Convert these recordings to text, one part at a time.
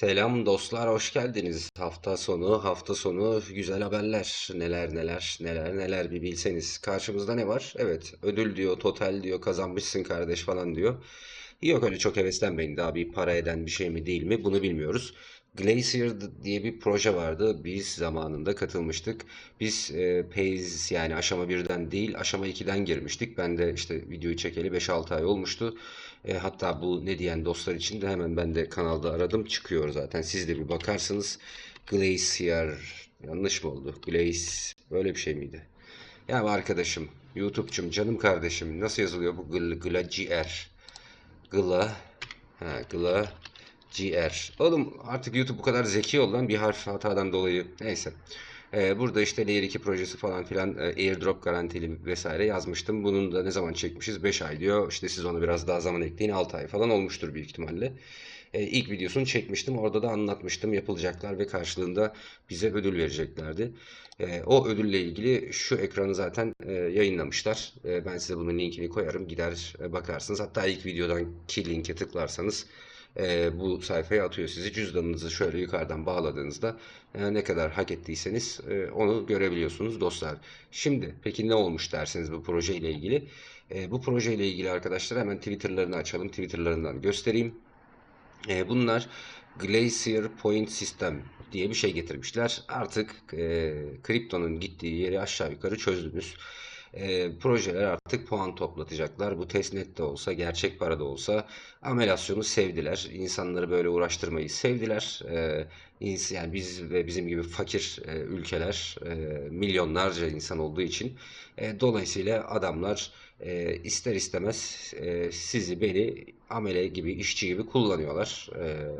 Selam dostlar, hoş geldiniz. Hafta sonu, hafta sonu güzel haberler. Neler neler, neler neler bir bilseniz. Karşımızda ne var? Evet, ödül diyor, total diyor, kazanmışsın kardeş falan diyor. Yok öyle çok heveslenmeyin. Daha bir para eden bir şey mi değil mi? Bunu bilmiyoruz. Glacier diye bir proje vardı. Biz zamanında katılmıştık. Biz e, Phase yani aşama birden değil aşama 2'den girmiştik. Ben de işte videoyu çekeli 5-6 ay olmuştu. E, hatta bu ne diyen dostlar için de hemen ben de kanalda aradım. Çıkıyor zaten. Siz de bir bakarsınız. Glacier yanlış mı oldu? Glace böyle bir şey miydi? Ya arkadaşım, YouTube'cum, canım kardeşim nasıl yazılıyor bu gl Glacier? Gla ha, Gla GR. Oğlum artık YouTube bu kadar zeki ol bir harf hatadan dolayı. Neyse. Ee, burada işte Layer 2 projesi falan filan e, airdrop garantili vesaire yazmıştım. Bunun da ne zaman çekmişiz? 5 ay diyor. İşte siz onu biraz daha zaman ekleyin 6 ay falan olmuştur büyük ihtimalle. Ee, ilk videosunu çekmiştim. Orada da anlatmıştım yapılacaklar ve karşılığında bize ödül vereceklerdi. Ee, o ödülle ilgili şu ekranı zaten e, yayınlamışlar. E, ben size bunun linkini koyarım. Gider e, bakarsınız. Hatta ilk videodan ki linke tıklarsanız e, bu sayfaya atıyor sizi. Cüzdanınızı şöyle yukarıdan bağladığınızda e, ne kadar hak ettiyseniz e, onu görebiliyorsunuz dostlar. Şimdi peki ne olmuş derseniz bu proje ile ilgili. E, bu proje ile ilgili arkadaşlar hemen Twitter'larını açalım. Twitter'larından göstereyim. E, bunlar Glacier Point System diye bir şey getirmişler. Artık e, kriptonun gittiği yeri aşağı yukarı çözdünüz. E, projeler artık puan toplatacaklar. Bu testnet de olsa, gerçek para da olsa amelasyonu sevdiler. İnsanları böyle uğraştırmayı sevdiler. E, yani biz ve bizim gibi fakir e, ülkeler e, milyonlarca insan olduğu için e, dolayısıyla adamlar e, ister istemez e, sizi beni amele gibi işçi gibi kullanıyorlar. E,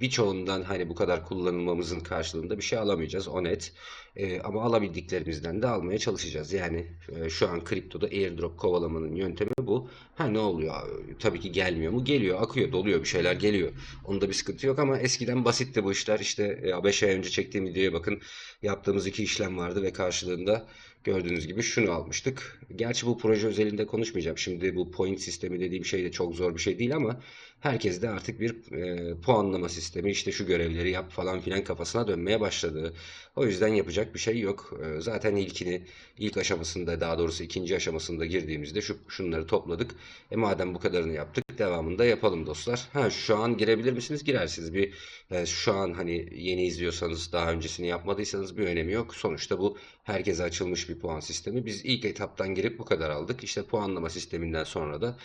birçoğundan hani bu kadar kullanılmamızın karşılığında bir şey alamayacağız o net. E, ama alabildiklerimizden de almaya çalışacağız. Yani e, şu an kriptoda airdrop kovalamanın yöntemi bu. Ha ne oluyor? Tabii ki gelmiyor mu? Geliyor, akıyor, doluyor bir şeyler geliyor. Onda bir sıkıntı yok ama eskiden basitti bu işler. İşte 5 ay önce çektiğim videoya bakın. Yaptığımız iki işlem vardı ve karşılığında gördüğünüz gibi şunu almıştık. Gerçi bu proje özelinde konuşmayacağım. Şimdi bu point sistemi dediğim şey de çok zor bir şey değil ama herkes de artık bir e, puanlama sistemi işte şu görevleri yap falan filan kafasına dönmeye başladı. O yüzden yapacak bir şey yok. E, zaten ilkini ilk aşamasında daha doğrusu ikinci aşamasında girdiğimizde şu şunları topladık. E madem bu kadarını yaptık devamında yapalım dostlar. Ha şu an girebilir misiniz? Girersiniz. Bir e, şu an hani yeni izliyorsanız daha öncesini yapmadıysanız bir önemi yok. Sonuçta bu herkese açılmış bir puan sistemi. Biz ilk etaptan girip bu kadar aldık. İşte puanlama sisteminden sonra da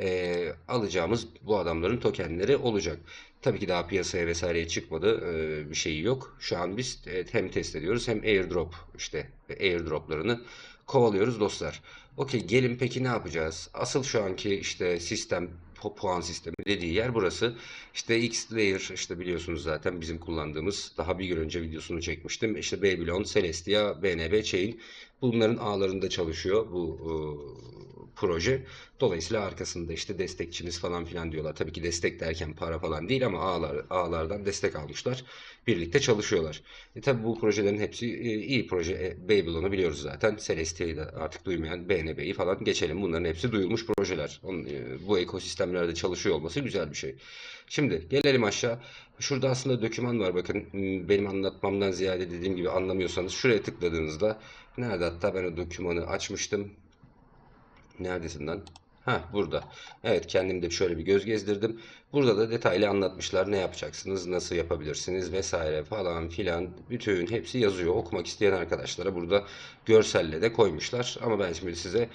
e, alacağımız bu adamların tokenleri olacak. Tabii ki daha piyasaya vesaireye çıkmadı. E, bir şeyi yok. Şu an biz e, hem test ediyoruz hem airdrop işte airdroplarını kovalıyoruz dostlar. Okey gelin peki ne yapacağız? Asıl şu anki işte sistem puan sistemi dediği yer burası. İşte X Layer işte biliyorsunuz zaten bizim kullandığımız daha bir gün önce videosunu çekmiştim. İşte Babylon, Celestia, BNB Chain bunların ağlarında çalışıyor bu proje. Dolayısıyla arkasında işte destekçimiz falan filan diyorlar. Tabii ki destek derken para falan değil ama ağlar, ağlardan destek almışlar. Birlikte çalışıyorlar. E tabii bu projelerin hepsi e, iyi proje. E, Babylon'u biliyoruz zaten. Celestia'yı da artık duymayan BNB'yi falan geçelim. Bunların hepsi duyulmuş projeler. E, bu ekosistemlerde çalışıyor olması güzel bir şey. Şimdi gelelim aşağı. Şurada aslında doküman var bakın. Benim anlatmamdan ziyade dediğim gibi anlamıyorsanız şuraya tıkladığınızda nerede hatta ben o dokümanı açmıştım. Neredesin lan? Ha burada. Evet kendim de şöyle bir göz gezdirdim. Burada da detaylı anlatmışlar ne yapacaksınız, nasıl yapabilirsiniz vesaire falan filan. Bütün hepsi yazıyor. Okumak isteyen arkadaşlara burada görselle de koymuşlar. Ama ben şimdi size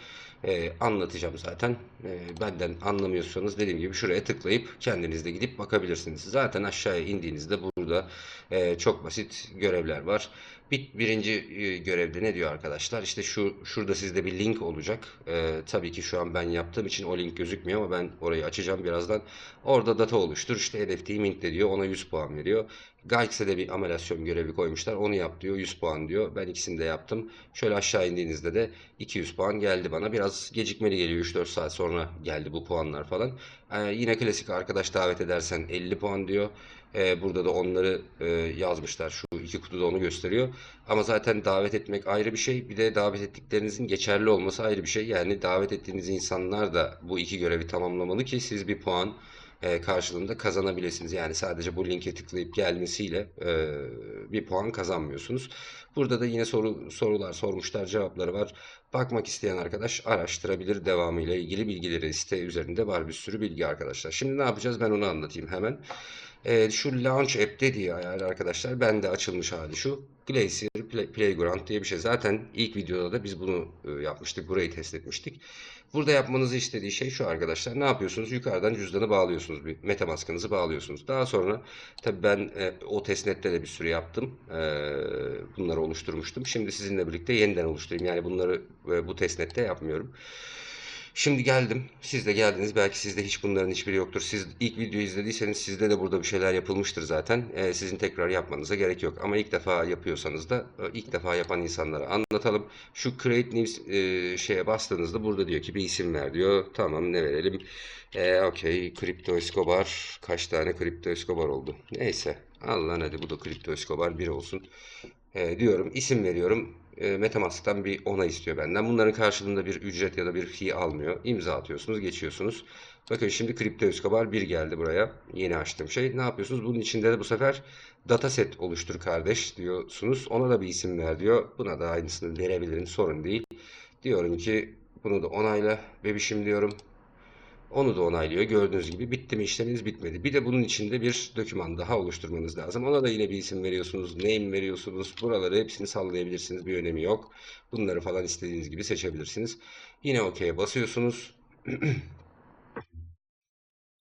e, anlatacağım zaten. E, benden anlamıyorsanız dediğim gibi şuraya tıklayıp kendiniz de gidip bakabilirsiniz. Zaten aşağıya indiğinizde burada e, çok basit görevler var. Bir, birinci e, görevde ne diyor arkadaşlar? İşte şu şurada sizde bir link olacak. E, tabii ki şu an ben yaptığım için o link gözükmüyor ama ben orayı açacağım birazdan. Orada data oluştur. İşte NFT'yi mintle diyor. Ona 100 puan veriyor. Galaxy'de de bir amelasyon görevi koymuşlar. Onu yap diyor. 100 puan diyor. Ben ikisini de yaptım. Şöyle aşağı indiğinizde de 200 puan geldi bana. Biraz gecikmeli geliyor. 3-4 saat sonra geldi bu puanlar falan. E, yine klasik arkadaş davet edersen 50 puan diyor. E, burada da onları e, yazmışlar. Şu iki kutuda onu gösteriyor. Ama zaten davet etmek ayrı bir şey. Bir de davet ettiklerinizin geçerli olması ayrı bir şey. Yani davet ettiğiniz insanlar da bu iki görevi tamamlamalı ki siz bir puan e, karşılığında kazanabilirsiniz. Yani sadece bu linke tıklayıp gelmesiyle e, bir puan kazanmıyorsunuz. Burada da yine soru sorular sormuşlar, cevapları var. Bakmak isteyen arkadaş araştırabilir. Devamıyla ilgili bilgileri site üzerinde var bir sürü bilgi arkadaşlar. Şimdi ne yapacağız ben onu anlatayım hemen. E, şu Launch App dediği ayar arkadaşlar bende açılmış hali şu. Glacier Play, Playground diye bir şey. Zaten ilk videoda da biz bunu e, yapmıştık. Burayı test etmiştik. Burada yapmanızı istediği şey şu arkadaşlar. Ne yapıyorsunuz? Yukarıdan cüzdanı bağlıyorsunuz. Bir Metamask'ınızı bağlıyorsunuz. Daha sonra tabii ben e, o testnet'te de bir sürü yaptım. E, bunları oluşturmuştum. Şimdi sizinle birlikte yeniden oluşturayım. Yani bunları e, bu testnet'te yapmıyorum. Şimdi geldim. Siz de geldiniz. Belki sizde hiç bunların hiçbiri yoktur. Siz ilk videoyu izlediyseniz sizde de burada bir şeyler yapılmıştır zaten. Ee, sizin tekrar yapmanıza gerek yok. Ama ilk defa yapıyorsanız da e, ilk defa yapan insanlara anlatalım. Şu Create New e, şeye bastığınızda burada diyor ki bir isim ver diyor. Tamam ne verelim? Ee, Okey. Crypto Escobar. Kaç tane Crypto Escobar oldu? Neyse. Allah'ın hadi bu da Crypto Escobar 1 olsun. Ee, diyorum. isim veriyorum e, Metamask'tan bir ona istiyor benden. Bunların karşılığında bir ücret ya da bir fee almıyor. İmza atıyorsunuz, geçiyorsunuz. Bakın şimdi Kripto Escobar 1 geldi buraya. Yeni açtığım şey. Ne yapıyorsunuz? Bunun içinde de bu sefer dataset oluştur kardeş diyorsunuz. Ona da bir isim ver diyor. Buna da aynısını verebilirim. Sorun değil. Diyorum ki bunu da onayla bebişim diyorum. Onu da onaylıyor. Gördüğünüz gibi bitti mi işleminiz bitmedi. Bir de bunun içinde bir doküman daha oluşturmanız lazım. Ona da yine bir isim veriyorsunuz. Name veriyorsunuz. Buraları hepsini sallayabilirsiniz. Bir önemi yok. Bunları falan istediğiniz gibi seçebilirsiniz. Yine OK'ye basıyorsunuz.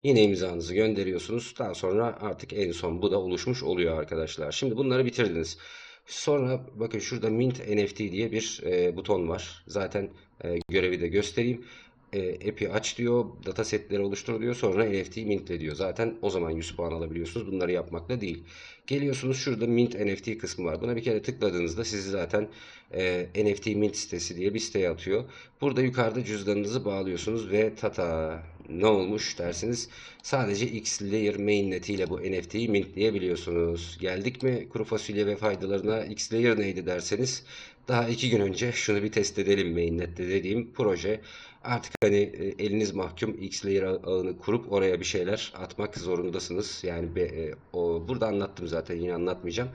Yine imzanızı gönderiyorsunuz. Daha sonra artık en son bu da oluşmuş oluyor arkadaşlar. Şimdi bunları bitirdiniz. Sonra bakın şurada Mint NFT diye bir e, buton var. Zaten e, görevi de göstereyim e, app'i aç diyor, datasetleri oluştur diyor. Sonra NFT mintle diyor. Zaten o zaman 100 puan alabiliyorsunuz. Bunları yapmakla değil. Geliyorsunuz şurada Mint NFT kısmı var. Buna bir kere tıkladığınızda sizi zaten e, NFT Mint sitesi diye bir siteye atıyor. Burada yukarıda cüzdanınızı bağlıyorsunuz ve tata ne olmuş dersiniz. Sadece X Layer mainnet ile bu NFT'yi mintleyebiliyorsunuz. Geldik mi kuru fasulye ve faydalarına X Layer neydi derseniz daha iki gün önce şunu bir test edelim mainnet'te dediğim proje. Artık hani e, eliniz mahkum X-Layer ağını kurup oraya bir şeyler atmak zorundasınız. Yani be, e, o burada anlattım zaten yine anlatmayacağım.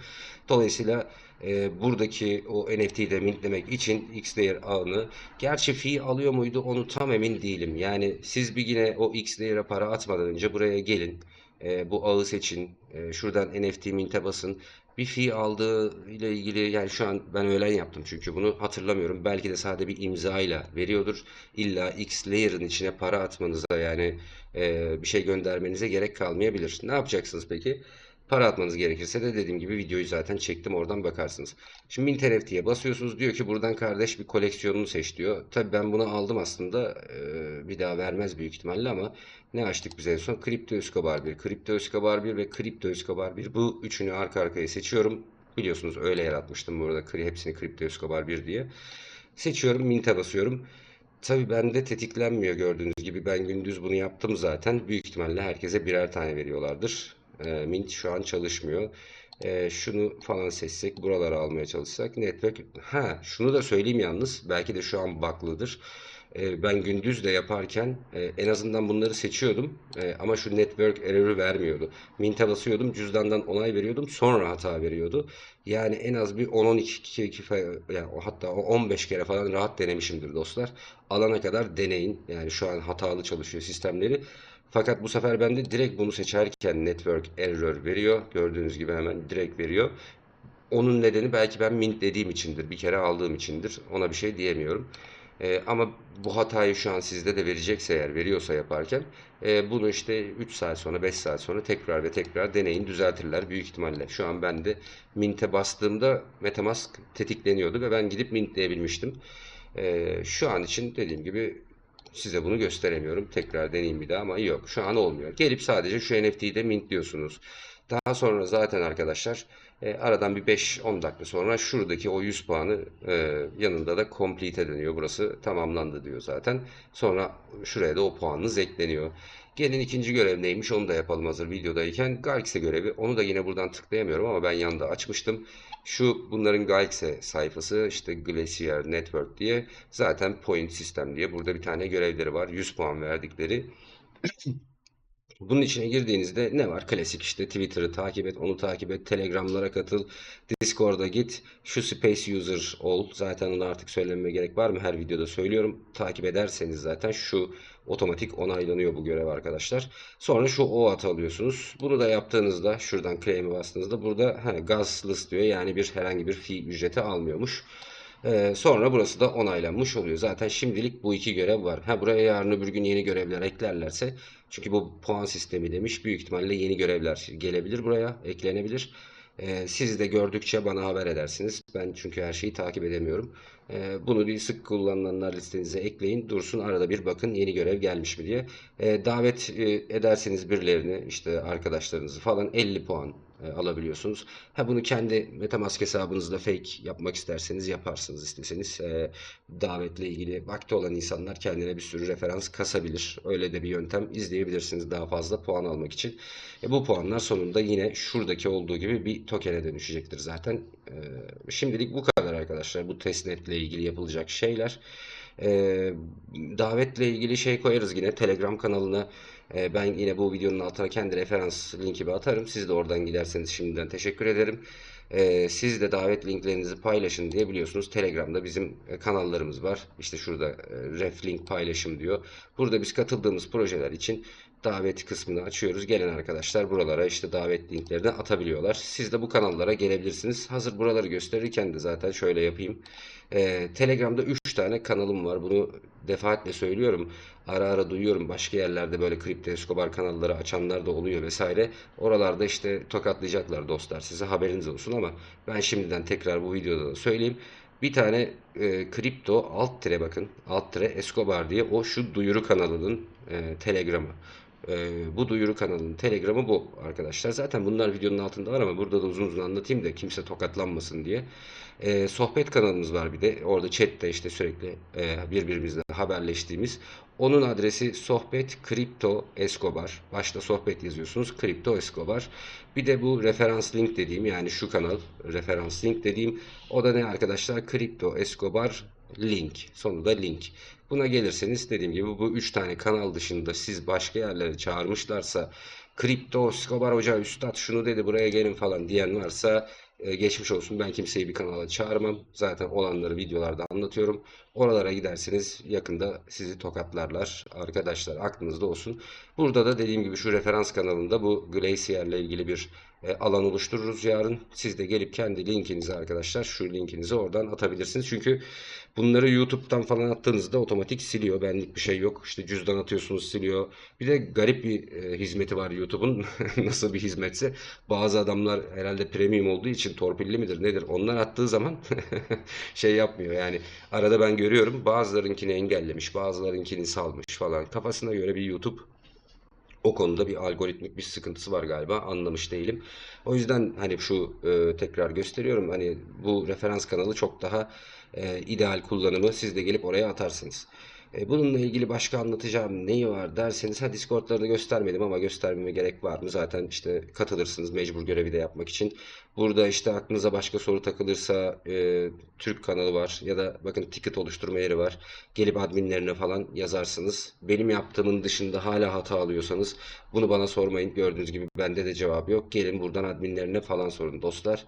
Dolayısıyla e, buradaki o NFT'yi de mintlemek için X-Layer ağını gerçi fee alıyor muydu onu tam emin değilim. Yani siz bir yine o X-Layer'a para atmadan önce buraya gelin. E, bu ağı seçin. E, şuradan NFT mint'e basın bir fee aldığı ile ilgili yani şu an ben öğlen yaptım çünkü bunu hatırlamıyorum. Belki de sadece bir imza ile veriyordur. İlla X layer'ın içine para atmanıza yani e, bir şey göndermenize gerek kalmayabilir. Ne yapacaksınız peki? Para atmanız gerekirse de dediğim gibi videoyu zaten çektim oradan bakarsınız. Şimdi Mint NFT'ye basıyorsunuz diyor ki buradan kardeş bir koleksiyonunu seç diyor. Tabi ben bunu aldım aslında ee, bir daha vermez büyük ihtimalle ama ne açtık biz en son? Kripto Escobar 1, Kripto Escobar 1 ve Kripto Escobar 1 bu üçünü arka arkaya seçiyorum. Biliyorsunuz öyle yaratmıştım burada hepsini Kripto Escobar 1 diye. Seçiyorum Mint'e basıyorum. Tabii bende tetiklenmiyor gördüğünüz gibi. Ben gündüz bunu yaptım zaten. Büyük ihtimalle herkese birer tane veriyorlardır. E, Mint şu an çalışmıyor. E, şunu falan seçsek, buraları almaya çalışsak. Network, ha şunu da söyleyeyim yalnız. Belki de şu an baklıdır. E, ben gündüz de yaparken e, en azından bunları seçiyordum. E, ama şu network error'ı vermiyordu. Mint'e basıyordum, cüzdandan onay veriyordum. Sonra hata veriyordu. Yani en az bir 10-12 yani hatta 15 kere falan rahat denemişimdir dostlar. Alana kadar deneyin. Yani şu an hatalı çalışıyor sistemleri. Fakat bu sefer bende direkt bunu seçerken network error veriyor. Gördüğünüz gibi hemen direkt veriyor. Onun nedeni belki ben mint dediğim içindir. Bir kere aldığım içindir. Ona bir şey diyemiyorum. E, ama bu hatayı şu an sizde de verecekse eğer veriyorsa yaparken e, bunu işte 3 saat sonra 5 saat sonra tekrar ve tekrar deneyin düzeltirler büyük ihtimalle. Şu an ben de mint'e bastığımda Metamask tetikleniyordu ve ben gidip mintleyebilmiştim. E, şu an için dediğim gibi Size bunu gösteremiyorum. Tekrar deneyeyim bir daha ama yok. Şu an olmuyor. Gelip sadece şu NFT'yi de mintliyorsunuz. Daha sonra zaten arkadaşlar e, aradan bir 5-10 dakika sonra şuradaki o 100 puanı e, yanında da complete deniyor. Burası tamamlandı diyor zaten. Sonra şuraya da o puanınız ekleniyor. Gelin ikinci görev neymiş onu da yapalım hazır videodayken. Galaxy görevi onu da yine buradan tıklayamıyorum ama ben yanında açmıştım. Şu bunların Galaxy sayfası işte Glacier Network diye zaten point sistem diye burada bir tane görevleri var. 100 puan verdikleri. Bunun içine girdiğinizde ne var? Klasik işte Twitter'ı takip et, onu takip et, Telegram'lara katıl, Discord'a git, şu Space User ol. Zaten onu artık söylememe gerek var mı? Her videoda söylüyorum. Takip ederseniz zaten şu otomatik onaylanıyor bu görev arkadaşlar. Sonra şu OAT alıyorsunuz. Bunu da yaptığınızda şuradan claim'i bastığınızda burada he, gazless diyor. Yani bir herhangi bir fee ücreti almıyormuş. Ee, sonra burası da onaylanmış oluyor. Zaten şimdilik bu iki görev var. Ha buraya yarın öbür gün yeni görevler eklerlerse çünkü bu puan sistemi demiş. Büyük ihtimalle yeni görevler gelebilir buraya, eklenebilir. Ee, siz de gördükçe bana haber edersiniz. Ben çünkü her şeyi takip edemiyorum. Ee, bunu bir sık kullanılanlar listenize ekleyin. Dursun arada bir bakın yeni görev gelmiş mi diye. Davet e, ederseniz birilerini işte arkadaşlarınızı falan 50 puan e, alabiliyorsunuz. Ha bunu kendi MetaMask hesabınızda fake yapmak isterseniz yaparsınız isteseniz. E, davetle ilgili vakti olan insanlar kendine bir sürü referans kasabilir. Öyle de bir yöntem izleyebilirsiniz daha fazla puan almak için. E, bu puanlar sonunda yine şuradaki olduğu gibi bir token'e dönüşecektir zaten. E, şimdilik bu kadar arkadaşlar. Bu testnetle ilgili yapılacak şeyler. Davetle ilgili şey koyarız yine Telegram kanalına. E, ben yine bu videonun altına kendi referans linkimi atarım. Siz de oradan giderseniz şimdiden teşekkür ederim. E, siz de davet linklerinizi paylaşın diye biliyorsunuz. Telegram'da bizim e, kanallarımız var. İşte şurada e, ref link paylaşım diyor. Burada biz katıldığımız projeler için davet kısmını açıyoruz. Gelen arkadaşlar buralara işte davet linklerini atabiliyorlar. Siz de bu kanallara gelebilirsiniz. Hazır buraları gösterirken de zaten şöyle yapayım. Ee, Telegram'da 3 tane kanalım var. Bunu defaatle söylüyorum. Ara ara duyuyorum. Başka yerlerde böyle kripto Escobar kanalları açanlar da oluyor vesaire. Oralarda işte tokatlayacaklar dostlar. Size haberiniz olsun ama ben şimdiden tekrar bu videoda da söyleyeyim. Bir tane e, kripto alt tire bakın. Alt tire Escobar diye o şu duyuru kanalının e, telegramı. E, bu duyuru kanalının telegramı bu arkadaşlar. Zaten bunlar videonun altında var ama burada da uzun uzun anlatayım da kimse tokatlanmasın diye. E, sohbet kanalımız var bir de. Orada chatte işte sürekli e, birbirimizle haberleştiğimiz. Onun adresi sohbet kripto escobar. Başta sohbet yazıyorsunuz. Kripto escobar. Bir de bu referans link dediğim yani şu kanal referans link dediğim o da ne arkadaşlar? Kripto escobar link. Sonunda link. Buna gelirseniz dediğim gibi bu üç tane kanal dışında siz başka yerlere çağırmışlarsa Kripto Escobar Hoca Üstad şunu dedi buraya gelin falan diyen varsa e, geçmiş olsun ben kimseyi bir kanala çağırmam. Zaten olanları videolarda anlatıyorum. Oralara giderseniz yakında sizi tokatlarlar. Arkadaşlar aklınızda olsun. Burada da dediğim gibi şu referans kanalında bu Glacier ile ilgili bir alan oluştururuz yarın. Siz de gelip kendi linkinizi arkadaşlar şu linkinizi oradan atabilirsiniz. Çünkü bunları YouTube'dan falan attığınızda otomatik siliyor. Benlik bir şey yok. İşte cüzdan atıyorsunuz siliyor. Bir de garip bir e, hizmeti var YouTube'un. Nasıl bir hizmetse. Bazı adamlar herhalde premium olduğu için torpilli midir nedir? Onlar attığı zaman şey yapmıyor. Yani arada ben görüyorum bazılarınkini engellemiş, bazılarınkini salmış falan. Kafasına göre bir YouTube o konuda bir algoritmik bir sıkıntısı var galiba anlamış değilim. O yüzden hani şu e, tekrar gösteriyorum hani bu referans kanalı çok daha e, ideal kullanımı siz de gelip oraya atarsınız. E, bununla ilgili başka anlatacağım neyi var derseniz ha Discord'larını göstermedim ama göstermeme gerek var mı? Zaten işte katılırsınız mecbur görevi de yapmak için. Burada işte aklınıza başka soru takılırsa e, Türk kanalı var ya da bakın ticket oluşturma yeri var. Gelip adminlerine falan yazarsınız. Benim yaptığımın dışında hala hata alıyorsanız bunu bana sormayın. Gördüğünüz gibi bende de cevabı yok. Gelin buradan adminlerine falan sorun dostlar.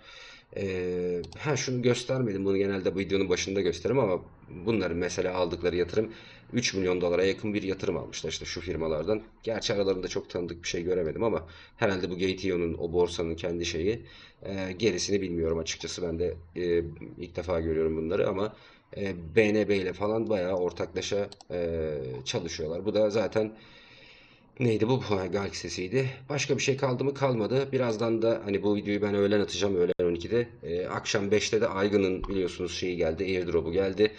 Ee, ha şunu göstermedim. Bunu genelde bu videonun başında gösteririm ama bunların mesela aldıkları yatırım 3 milyon dolara yakın bir yatırım almışlar işte şu firmalardan. Gerçi aralarında çok tanıdık bir şey göremedim ama herhalde bu Gateion'un o borsanın kendi şeyi gerisini bilmiyorum açıkçası. Ben de ilk defa görüyorum bunları ama BNB ile falan bayağı ortaklaşa çalışıyorlar. Bu da zaten Neydi bu? Galaxy'siydi. Başka bir şey kaldı mı? Kalmadı. Birazdan da hani bu videoyu ben öğlen atacağım. Öğlen 12'de. Ee, akşam 5'te de Aygın'ın biliyorsunuz şeyi geldi. Airdrop'u geldi.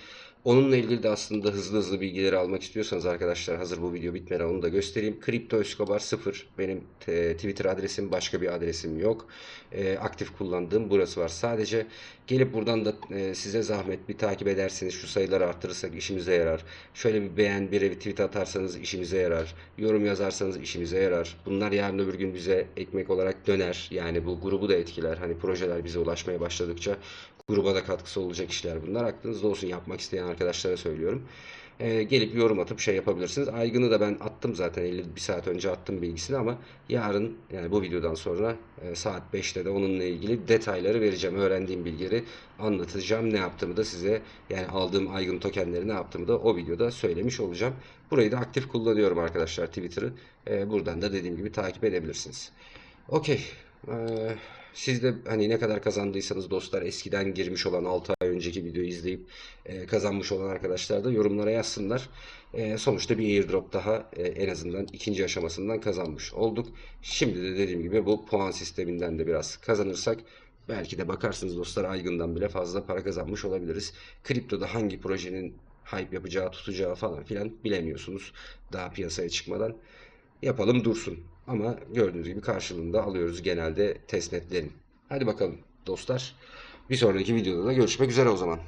Onunla ilgili de aslında hızlı hızlı bilgileri almak istiyorsanız arkadaşlar hazır bu video bitmeden onu da göstereyim. Kripto Escobar 0 benim e, Twitter adresim başka bir adresim yok. E, aktif kullandığım burası var. Sadece gelip buradan da e, size zahmet bir takip ederseniz şu sayıları arttırırsak işimize yarar. Şöyle bir beğen bir tweet atarsanız işimize yarar. Yorum yazarsanız işimize yarar. Bunlar yarın öbür gün bize ekmek olarak döner. Yani bu grubu da etkiler. Hani projeler bize ulaşmaya başladıkça gruba da katkısı olacak işler bunlar. Aklınızda olsun yapmak isteyen arkadaşlara söylüyorum. e, gelip yorum atıp şey yapabilirsiniz. Aygın'ı da ben attım zaten 51 saat önce attım bilgisini ama yarın yani bu videodan sonra e, saat 5'te de onunla ilgili detayları vereceğim. Öğrendiğim bilgileri anlatacağım. Ne yaptığımı da size yani aldığım Aygın tokenleri ne yaptığımı da o videoda söylemiş olacağım. Burayı da aktif kullanıyorum arkadaşlar Twitter'ı. E, buradan da dediğim gibi takip edebilirsiniz. Okey. Ee, siz de hani ne kadar kazandıysanız dostlar eskiden girmiş olan 6 ay önceki videoyu izleyip e, kazanmış olan arkadaşlar da yorumlara yazsınlar. E, sonuçta bir airdrop daha e, en azından ikinci aşamasından kazanmış olduk. Şimdi de dediğim gibi bu puan sisteminden de biraz kazanırsak belki de bakarsınız dostlar Aygın'dan bile fazla para kazanmış olabiliriz. Kriptoda hangi projenin hype yapacağı, tutacağı falan filan bilemiyorsunuz daha piyasaya çıkmadan yapalım dursun. Ama gördüğünüz gibi karşılığında alıyoruz genelde testnetlerin. Hadi bakalım dostlar. Bir sonraki videoda da görüşmek üzere o zaman.